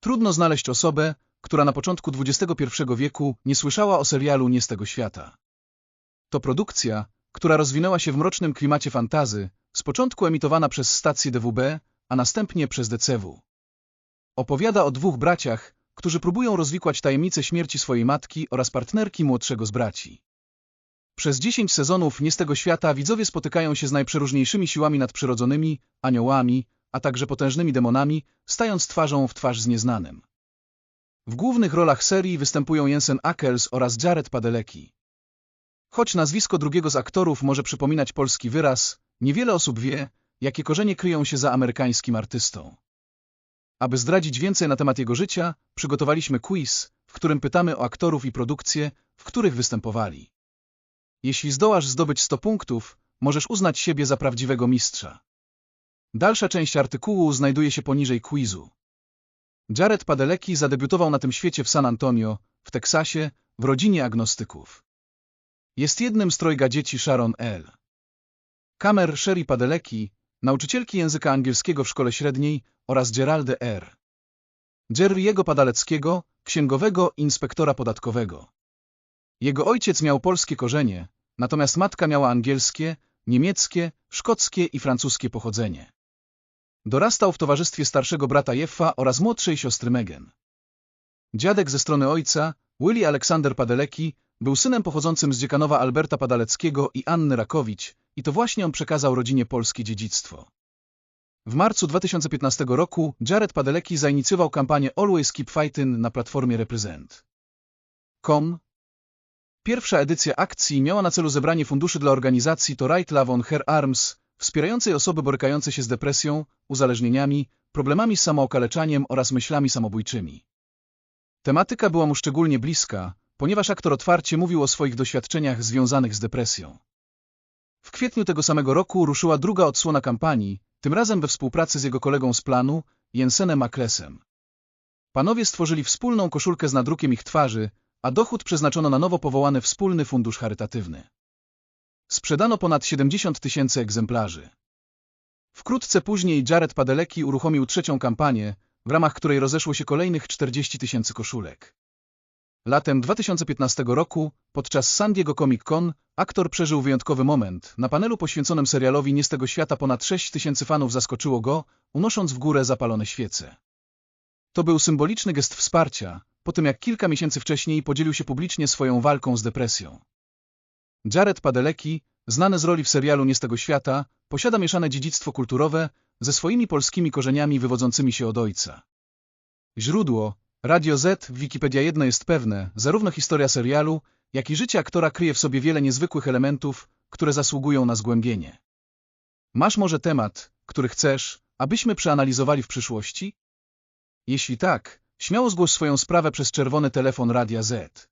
Trudno znaleźć osobę, która na początku XXI wieku nie słyszała o serialu Nie z tego świata. To produkcja, która rozwinęła się w mrocznym klimacie fantazy, z początku emitowana przez stację DWB, a następnie przez DCW. Opowiada o dwóch braciach, którzy próbują rozwikłać tajemnicę śmierci swojej matki oraz partnerki młodszego z braci. Przez dziesięć sezonów Nie z tego świata widzowie spotykają się z najprzeróżniejszymi siłami nadprzyrodzonymi, aniołami, a także potężnymi demonami, stając twarzą w twarz z nieznanym. W głównych rolach serii występują Jensen Ackles oraz Jared Padalecki. Choć nazwisko drugiego z aktorów może przypominać polski wyraz, niewiele osób wie, jakie korzenie kryją się za amerykańskim artystą. Aby zdradzić więcej na temat jego życia, przygotowaliśmy quiz, w którym pytamy o aktorów i produkcje, w których występowali. Jeśli zdołasz zdobyć 100 punktów, możesz uznać siebie za prawdziwego mistrza. Dalsza część artykułu znajduje się poniżej quizu. Jared Padalecki zadebiutował na tym świecie w San Antonio, w Teksasie, w rodzinie agnostyków. Jest jednym z trojga dzieci Sharon L. Kamer Sherry Padalecki, nauczycielki języka angielskiego w szkole średniej oraz Geralde R. Jerry'ego Padaleckiego, księgowego inspektora podatkowego. Jego ojciec miał polskie korzenie, natomiast matka miała angielskie, niemieckie, szkockie i francuskie pochodzenie. Dorastał w towarzystwie starszego brata Jeffa oraz młodszej siostry Megan. Dziadek ze strony ojca, Willie Aleksander Padelecki, był synem pochodzącym z Dziekanowa Alberta Padaleckiego i Anny Rakowicz i to właśnie on przekazał rodzinie polskie dziedzictwo. W marcu 2015 roku Jared Padalecki zainicjował kampanię Always Keep Fighting na platformie Represent.com. Pierwsza edycja akcji miała na celu zebranie funduszy dla organizacji To Right Love on Her Arms, wspierającej osoby borykające się z depresją, uzależnieniami, problemami z samookaleczaniem oraz myślami samobójczymi. Tematyka była mu szczególnie bliska, ponieważ aktor otwarcie mówił o swoich doświadczeniach związanych z depresją. W kwietniu tego samego roku ruszyła druga odsłona kampanii, tym razem we współpracy z jego kolegą z planu, Jensenem Aklesem. Panowie stworzyli wspólną koszulkę z nadrukiem ich twarzy, a dochód przeznaczono na nowo powołany wspólny fundusz charytatywny. Sprzedano ponad 70 tysięcy egzemplarzy. Wkrótce później Jared Padalecki uruchomił trzecią kampanię, w ramach której rozeszło się kolejnych 40 tysięcy koszulek. Latem 2015 roku, podczas San Diego Comic Con, aktor przeżył wyjątkowy moment. Na panelu poświęconym serialowi Nie z tego świata ponad 6 tysięcy fanów zaskoczyło go, unosząc w górę zapalone świece. To był symboliczny gest wsparcia, po tym jak kilka miesięcy wcześniej podzielił się publicznie swoją walką z depresją. Jared Padalecki, znany z roli w serialu Nie z tego świata, posiada mieszane dziedzictwo kulturowe ze swoimi polskimi korzeniami wywodzącymi się od ojca. Źródło Radio Z w Wikipedia jedno jest pewne, zarówno historia serialu, jak i życie aktora kryje w sobie wiele niezwykłych elementów, które zasługują na zgłębienie. Masz może temat, który chcesz, abyśmy przeanalizowali w przyszłości? Jeśli tak, śmiało zgłoś swoją sprawę przez czerwony telefon Radia Z.